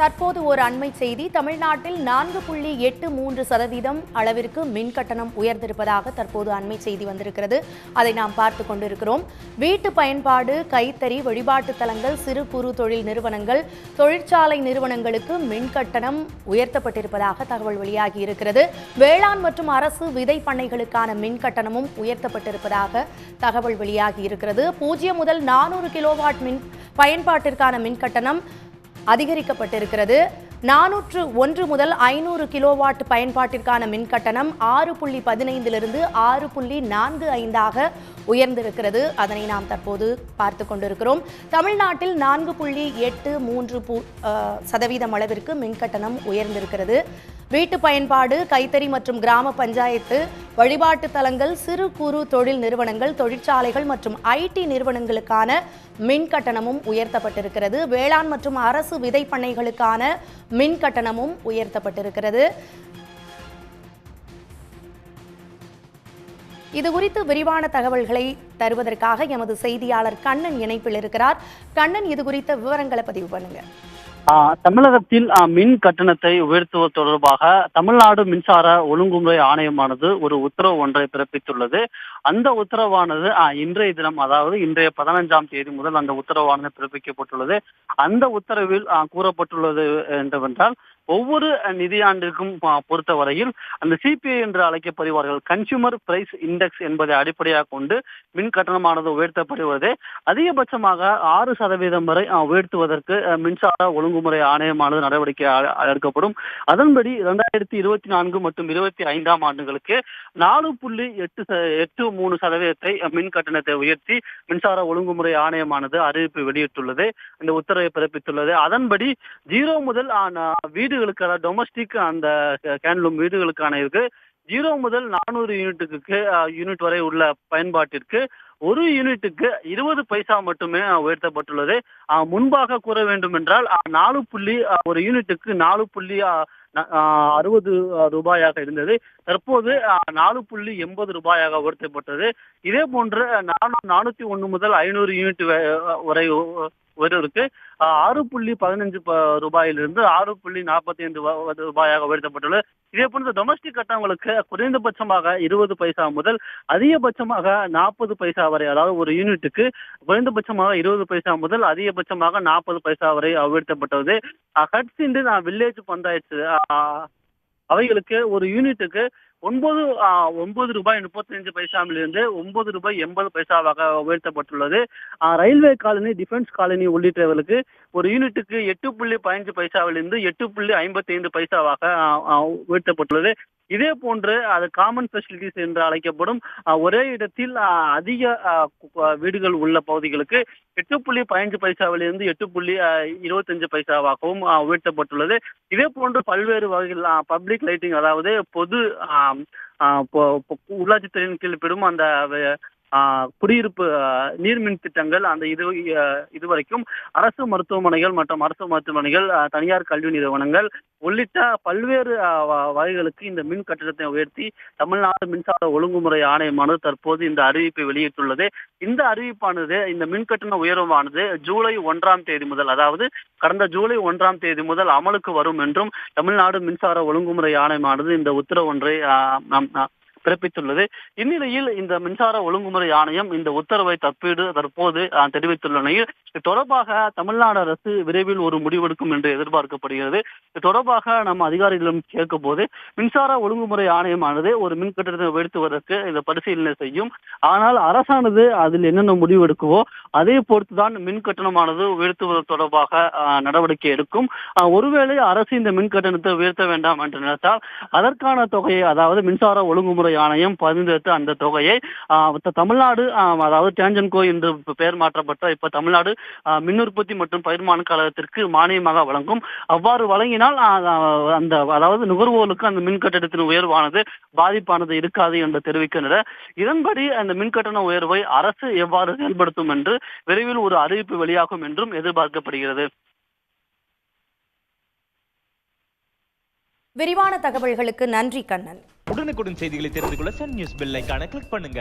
தற்போது ஒரு அண்மை செய்தி. தமிழ்நாட்டில் நான்கு புள்ளி எட்டு மூன்று சதவீதம் அளவிற்கு மின் கட்டணம் உயர்ந்திருப்பதாக தற்போது அண்மை செய்தி வந்திருக்கிறது. அதை நாம் பார்த்து கொண்டிருக்கிறோம். வீட்டு பயன்பாடு கைத்தறி வழிபாட்டு தலங்கள் சிறு குறு தொழில் நிறுவனங்கள் தொழிற்சாலை நிறுவனங்களுக்கு மின் கட்டணம் உயர்த்தப்பட்டிருப்பதாக தகவல் வெளியாகி இருக்கிறது. வேளாண் மற்றும் அரசு விதை பண்ணைகளுக்கான மின் கட்டணமும் உயர்த்தப்பட்டிருப்பதாக தகவல் வெளியாகி இருக்கிறது. பூஜ்ஜியம் முதல் நானூறு கிலோவாட் மின் பயன்பாட்டிற்கான மின் கட்டணம் அதிகரிக்கப்பட்டிருக்கிறது. நானூற்று ஒன்று முதல் ஐநூறு கிலோவாட் பயன்பாட்டிற்கான மின் கட்டணம் ஆறு புள்ளி பதினைந்திலிருந்து ஆறு புள்ளி நான்கு ஐந்தாக உயர்ந்திருக்கிறது. அதனை நாம் தற்போது பார்த்து கொண்டிருக்கிறோம். தமிழ்நாட்டில் நான்கு புள்ளி எட்டு மூன்று பூ சதவீதம் அளவிற்கு மின் கட்டணம் உயர்ந்திருக்கிறது. வீட்டு பயன்பாடு கைத்தறி மற்றும் கிராம பஞ்சாயத்து வழிபாட்டு தலங்கள் சிறு குறு தொழில் நிறுவனங்கள் தொழிற்சாலைகள் மற்றும் ஐடி நிறுவனங்களுக்கான மின் கட்டணமும் உயர்த்தப்பட்டிருக்கிறது. வேளாண் மற்றும் அரசு விதை பண்ணைகளுக்கான மின் கட்டணமும் உயர்த்தப்பட்டிருக்கிறது. இது குறித்து விரிவான தகவல்களை தருவதற்காக எமது செய்தியாளர் கண்ணன் இணைப்பில் இருக்கிறார். கண்ணன் இது குறித்த விவரங்களை பதிவு பண்ணுங்க. தமிழகத்தில் மின் கட்டணத்தை உயர்த்துவது தொடர்பாக தமிழ்நாடு மின்சார ஒழுங்குமுறை ஆணையமானது ஒரு உத்தரவு ஒன்றை பிறப்பித்துள்ளது. அந்த உத்தரவானது இன்றைய தினம் அதாவது இன்றைய பதினஞ்சாம் தேதி முதல் அந்த உத்தரவானது பிறப்பிக்கப்பட்டுள்ளது. அந்த உத்தரவில் கூறப்பட்டுள்ளது என்னவென்றால் ஒவ்வொரு நிதியாண்டிற்கும் பொறுத்தவரையில் அந்த சிபிஐ என்று அழைக்கப்படுவார்கள். கன்சியூமர் பிரைஸ் இண்டெக்ஸ் என்பதை அடிப்படையாக கொண்டு மின் கட்டணமானது உயர்த்தப்படுவது அதிகபட்சமாக ஆறு சதவீதம் வரை உயர்த்துவதற்கு மின்சார ஒழுங்குமுறை ஆணையமானது நடவடிக்கை எடுக்கப்படும். அதன்படி இரண்டாயிரத்தி இருபத்தி நான்கு மற்றும் இருபத்தி ஐந்தாம் ஆண்டுகளுக்கு நாலு புள்ளி எட்டு எட்டு மூணு சதவீதத்தை மின் கட்டணத்தை உயர்த்தி மின்சார ஒழுங்குமுறை ஆணையமானது அறிவிப்பு வெளியிட்டுள்ளது இந்த உத்தரவை பிறப்பித்துள்ளது. அதன்படி ஜீரோ முதல் வீடு வீடுகளுக்கு அதாவது டொமஸ்டிக் அந்த கேன்லூம் வீடுகளுக்கான இருக்கு ஜீரோ முதல் நானூறு யூனிட்டுக்கு யூனிட் வரை உள்ள பயன்பாட்டிற்கு ஒரு யூனிட்டுக்கு இருபது பைசா மட்டுமே உயர்த்தப்பட்டுள்ளது. முன்பாக கூற வேண்டும் என்றால் நாலு புள்ளி ஒரு யூனிட்டுக்கு நாலு புள்ளி அறுபது ரூபாயாக இருந்தது. தற்போது நாலு புள்ளி எண்பது ரூபாயாக உயர்த்தப்பட்டது. இதே போன்று நானூ நானூத்தி ஒன்று முதல் ஐநூறு யூனிட் வரை ஒருவருக்கு ஆறு புள்ளி பதினஞ்சு ரூபாயிலிருந்து ஆறு புள்ளி நாற்பத்தி ஐந்து ரூபாயாக உயர்த்தப்பட்டுள்ளது. இதே போன்ற டொமஸ்டிக் கட்டணங்களுக்கு குறைந்தபட்சமாக இருபது பைசா முதல் அதிகபட்சமாக நாற்பது பைசா வரை அதாவது ஒரு யூனிட்டுக்கு குறைந்தபட்சமாக இருபது பைசா முதல் அதிகபட்சமாக நாற்பது பைசா வரை உயர்த்தப்பட்டது ஹட்ஸ் இன்று வில்லேஜ் பஞ்சாயத்து அவைகளுக்கு ஒரு யூனிட்டுக்கு ஒன்பது ஒன்பது ரூபாய் முப்பத்தஞ்சு பைசாவிலிருந்து ஒன்பது ரூபாய் எண்பது பைசாவாக உயர்த்தப்பட்டுள்ளது. ரயில்வே காலனி டிஃபென்ஸ் காலனி உள்ளிட்டவர்களுக்கு ஒரு யூனிட்டுக்கு எட்டு புள்ளி பதினஞ்சு பைசாவிலிருந்து எட்டு புள்ளி ஐம்பத்தி ஐந்து பைசாவாக உயர்த்தப்பட்டுள்ளது. இதே போன்று அது காமன் ஃபெசிலிட்டிஸ் என்று அழைக்கப்படும் ஒரே இடத்தில் அதிக வீடுகள் உள்ள பகுதிகளுக்கு எட்டு புள்ளி பதினஞ்சு பைசாவிலிருந்து எட்டு புள்ளி இருபத்தஞ்சு பைசாவாகவும் உயர்த்தப்பட்டுள்ளது. இதே போன்று பல்வேறு வகையில் பப்ளிக் லைட்டிங் அதாவது பொது உள்ளாட்சித்துறையின் கீழ் பெறும் அந்த குடியிருப்பு நீர்மின் திட்டங்கள் அந்த இது இதுவரைக்கும் அரசு மருத்துவமனைகள் மற்றும் அரசு மருத்துவமனைகள் தனியார் கல்வி நிறுவனங்கள் உள்ளிட்ட பல்வேறு வகைகளுக்கு இந்த மின் கட்டணத்தை உயர்த்தி தமிழ்நாடு மின்சார ஒழுங்குமுறை ஆணையமானது தற்போது இந்த அறிவிப்பை வெளியிட்டுள்ளது. இந்த அறிவிப்பானது இந்த மின் கட்டண உயர்வானது ஜூலை ஒன்றாம் தேதி முதல் அதாவது கடந்த ஜூலை ஒன்றாம் தேதி முதல் அமலுக்கு வரும் என்றும் தமிழ்நாடு மின்சார ஒழுங்குமுறை ஆணையமானது இந்த உத்தரவு ஒன்றை ஆஹ், பிறப்பித்துள்ளது. இந்நிலையில் இந்த மின்சார ஒழுங்குமுறை ஆணையம் இந்த உத்தரவை தப்பீடு தற்போது தெரிவித்துள்ள நிலையில் இது தொடர்பாக தமிழ்நாடு அரசு விரைவில் ஒரு முடிவெடுக்கும் என்று எதிர்பார்க்கப்படுகிறது. இது தொடர்பாக நம்ம அதிகாரிகளிடம் கேட்கும் போது மின்சார ஒழுங்குமுறை ஆணையமானது ஒரு மின் கட்டணத்தை உயர்த்துவதற்கு இந்த பரிசீலனை செய்யும். ஆனால் அரசானது அதில் என்னென்ன முடிவு எடுக்குவோ அதே பொறுத்துதான் மின் கட்டணமானது உயர்த்துவது தொடர்பாக நடவடிக்கை எடுக்கும். ஒருவேளை அரசு இந்த மின் கட்டணத்தை உயர்த்த வேண்டாம் என்று நினைத்தால் அதற்கான தொகையை அதாவது மின்சார ஒழுங்குமுறை ஆணையம் பரிந்துரைத்த அந்த தொகையை தமிழ்நாடு அதாவது டேஞ்சன்கோ என்று பெயர் மாற்றப்பட்ட இப்ப தமிழ்நாடு மின் உற்பத்தி மற்றும் பயிர்மான கழகத்திற்கு மானியமாக வழங்கும். அவ்வாறு வழங்கினால் அந்த அதாவது நுகர்வோருக்கு அந்த மின் கட்டணத்தின் உயர்வானது பாதிப்பானது இருக்காது என்று தெரிவிக்கின்றனர் இதன்படி அந்த மின் கட்டண உயர்வை அரசு எவ்வாறு செயல்படுத்தும் என்று விரைவில் ஒரு அறிவிப்பு வெளியாகும் என்றும் எதிர்பார்க்கப்படுகிறது. விரிவான தகவல்களுக்கு நன்றி கண்ணன். உடனுக்குடன் செய்திகளை தெரிந்து கொள்ள சன் நியூஸ் பெல் ஐக்கான கிளிக் பண்ணுங்க.